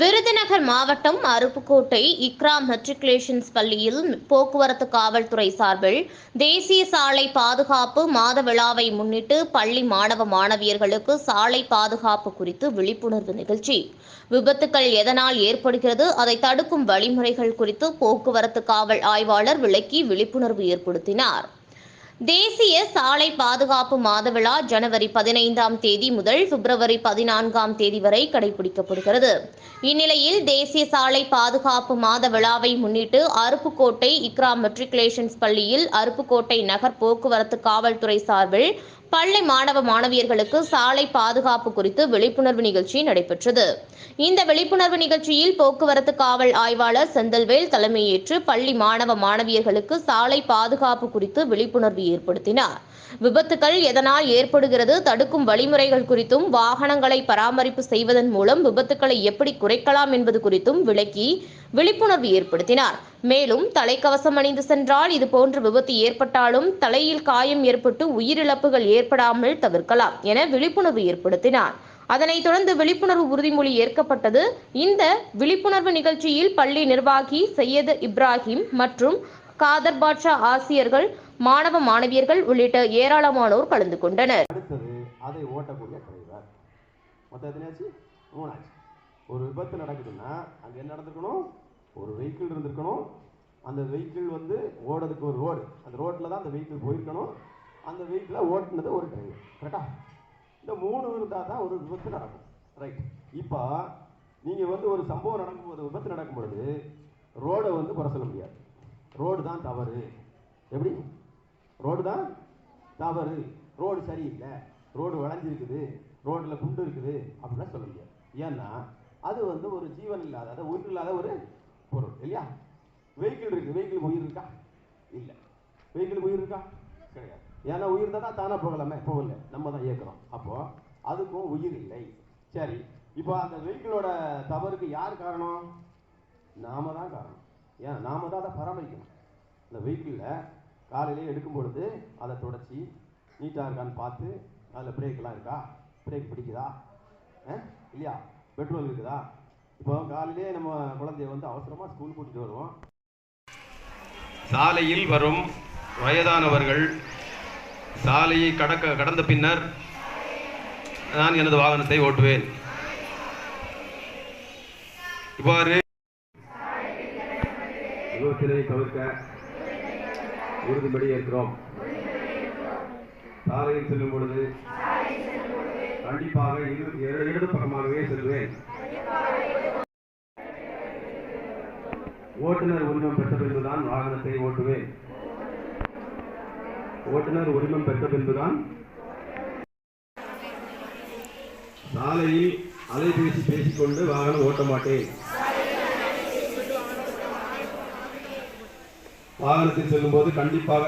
விருதுநகர் மாவட்டம் அருப்புக்கோட்டை இக்ரா மெட்ரிகுலேஷன்ஸ் பள்ளியில் போக்குவரத்து காவல்துறை சார்பில் தேசிய சாலை பாதுகாப்பு மாத விழாவை முன்னிட்டு பள்ளி மாணவ மாணவியர்களுக்கு சாலை பாதுகாப்பு குறித்து விழிப்புணர்வு நிகழ்ச்சி. விபத்துக்கள் எதனால் ஏற்படுகிறது அதை தடுக்கும் வழிமுறைகள் குறித்து போக்குவரத்து காவல் ஆய்வாளர் விளக்கி விழிப்புணர்வு ஏற்படுத்தினார். தேசிய சாலை பாதுகாப்பு மாத விழா ஜனவரி பதினைந்தாம் தேதி முதல் பிப்ரவரி பதினான்காம் தேதி வரை கடைபிடிக்கப்படுகிறது. இந்நிலையில் தேசிய சாலை பாதுகாப்பு மாத விழாவை முன்னிட்டு அருப்புக்கோட்டை இக்ரா மெட்ரிகுலேஷன்ஸ் பள்ளியில் அருப்புக்கோட்டை நகர் போக்குவரத்து காவல்துறை சார்பில் பள்ளி மாணவ மாணவியர்களுக்கு சாலை பாதுகாப்பு குறித்து விழிப்புணர்வு நிகழ்ச்சி நடைபெற்றது. இந்த விழிப்புணர்வு நிகழ்ச்சியில் போக்குவரத்து காவல் ஆய்வாளர் செந்தல்வேல் தலைமையேற்று பள்ளி மாணவ மாணவியர்களுக்கு சாலை பாதுகாப்பு குறித்து விழிப்புணர்வு ஏற்படுத்தினார். விபத்துகள் எதனால் ஏற்படுகிறது தடுக்கும் வழிமுறைகள் குறித்தும் வாகனங்களை பராமரிப்பு செய்வதன் மூலம் விபத்துக்களை எப்படி குறைக்கலாம் என்பது குறித்தும் விளக்கி விழிப்புணர்வு ஏற்படுத்தினார். மேலும் தலைக்கவசம் அணிந்து சென்றால் இதுபோன்ற விபத்து ஏற்பட்டாலும் தலையில் காயம் ஏற்பட்டு உயிரிழப்புகள் ஏற்படாமல் தவிர்க்கலாம் என விழிப்புணர்வு ஏற்படுத்தினார். அதனைத் தொடர்ந்து விழிப்புணர்வு உறுதிமொழி ஏற்கப்பட்டது. இந்த விழிப்புணர்வு நிகழ்ச்சியில் பள்ளி நிர்வாகி சையது இப்ராஹிம் மற்றும் காதர் பாட்ஷா ஆசிரியர்கள் மாணவ மாணவியர்கள் உள்ளிட்ட ஏராளமானோர் கலந்து கொண்டனர். அடுத்தது அதை ஓட்டக்கூடிய டிரைவர் மொத்தம் எத்தனையாச்சு மூணாச்சு ஒரு விபத்து நடக்குதுன்னா அங்கே என்ன நடந்திருக்கணும்? ஒரு வெஹிக்கிள் இருந்திருக்கணும். அந்த வெஹிக்கிள் வந்து ஓடுறதுக்கு ஒரு ரோடு அந்த ரோட்டில் தான் அந்த வெஹிக்கிள் போயிருக்கணும். அந்த வெஹிக்கிளை ஓட்டுனது ஒரு டிரைவர் கரெக்டா இந்த மூணு இருந்தால் தான் ஒரு விபத்து நடக்கும். ரைட் இப்போ நீங்கள் வந்து ஒரு சம்பவம் நடக்கும்போது விபத்து நடக்கும் பொழுது ரோடை வந்து குறை சொல்ல முடியாது. ரோடு தான் தவறு. எப்படி? ரோடு தான் தவறு. ரோடு சரியில்லை. ரோடு வளைஞ்சிருக்குது. ரோட்டில் குண்டு இருக்குது. அப்படிலாம் சொல்ல முடியாது. ஏன்னா அது வந்து ஒரு ஜீவன் இல்லாத அதாவது உயிர் இல்லாத ஒரு பொருள் இல்லையா? வெஹிக்கிள் இருக்கு. வெஹிக்கிள் உயிர் இருக்கா? இல்லை. வெஹிக்கிள் உயிர் இருக்கா? கிடையாது. ஏன்னா உயிர் இருந்தால் தான் தானே போகலாமே? போகல. நம்ம தான் இயக்குறோம். அப்போ அதுக்கும் உயிர் இல்லை. சரி. இப்போ அந்த வெஹிக்கிளோட தவறுக்கு யார் காரணம்? நாம தான் காரணம். ஏன் நாம தான் அதை பராமரிக்கணும். இந்த வெஹிக்கிளில் காலையிலே எடுக்கும் பொழுது அதை தொடச்சி நீட்டாக இருக்கான்னு பார்த்து அதில் பிரேக்கெலாம் இருக்கா? பிரேக் பிடிக்குதா? ஆ? இல்லையா? பெட்ரோல் இருக்குதா? இப்போ காலையிலே நம்ம குழந்தைய வந்து அவசரமாக ஸ்கூல் கூட்டிகிட்டு வருவோம். சாலையில் வரும் வயதானவர்கள் சாலையை கடக்க கடந்த பின்னர் நான் எனது வாகனத்தை ஓட்டுவேன். இவ்வாறு விபத்தினை தவிர்க்க உறுதிப்படி இருக்கிறோம் சாலையில் செல்லும் பொழுது கண்டிப்பாக இரு ஏழு இடது பக்கமாகவே செல்வேன். ஓட்டுநர் உரிமம் பெற்ற பின்புதான் வாகனத்தை ஓட்டுவேன். ஓட்டுநர் உரிமம் பெற்ற பின்புதான் சாலையில் அலைபேசி பேசிக்கொண்டு வாகனம் ஓட்ட மாட்டேன். வாகனத்தில் செல்லும்போது கண்டிப்பாக